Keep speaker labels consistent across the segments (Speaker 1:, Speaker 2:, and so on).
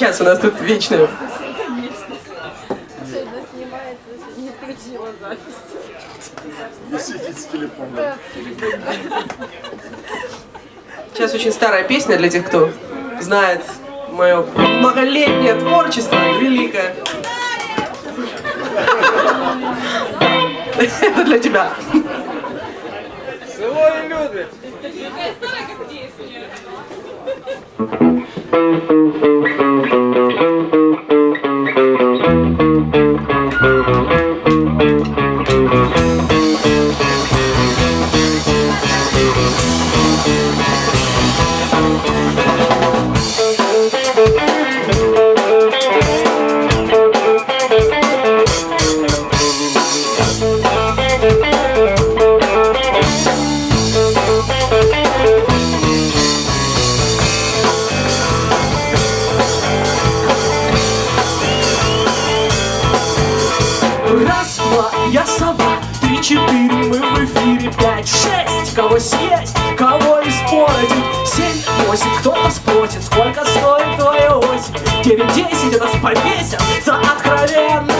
Speaker 1: Сейчас у нас тут.
Speaker 2: Не
Speaker 3: телефоном.
Speaker 1: Сейчас очень старая песня для тех, кто знает мое многолетнее творчество великое. Это для тебя.
Speaker 4: Село і люди.
Speaker 5: Раз, Thank you. Четыре, мы в эфире. Пять, шесть, кого съесть, кого испортить? Семь, восемь, кто-то спросит, сколько стоит твоя осень? Девять, десять, нас повесят за откровенность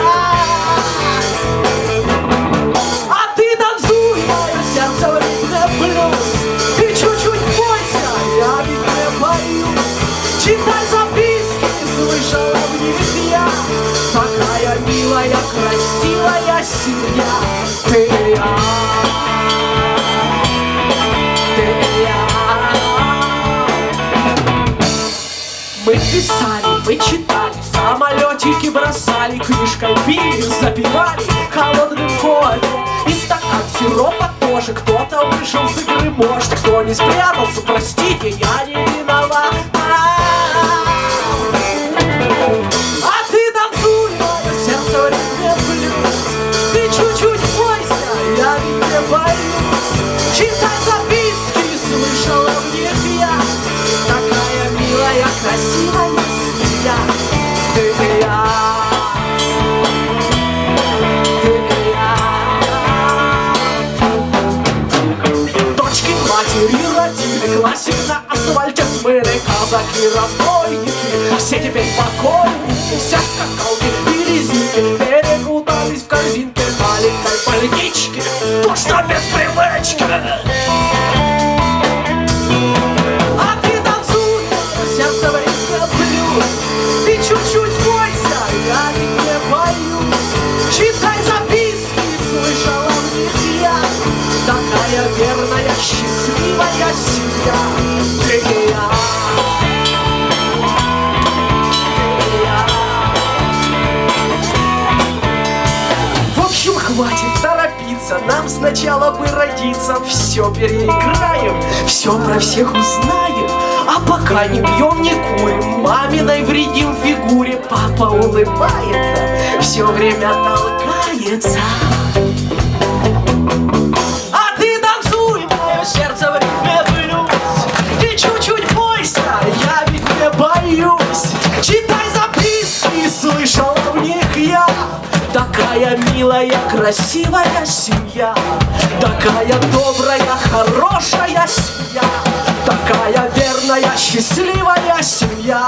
Speaker 5: А ты танцуй, мое сердце в ритме блюз Ты чуть-чуть бойся, я ведь не боюсь. Читай записки, слышала в них я. Такая милая, красивая семья. Ты писали, мы читали, самолетики бросали, книжкой пили, запивали холодным кофе. И стакан сиропа тоже кто-то вышел с игры, может, кто не спрятался, простите, я не виноват. Родили Классик на асфальте смыли Казаки, разбойники. Все теперь покойники Все скакалки и резинки. Перекутались в корзинке Маленькой больнички Точно без привычки счастливая семья хватит торопиться Нам сначала бы родиться. Все переиграем, все про всех узнаем. А пока не пьем, не курим Маминой вредим фигуре. Папа улыбается Все время толкается боюсь Читай записки, слышала в них я. Такая милая, красивая семья. Такая добрая, хорошая семья. Такая верная, счастливая семья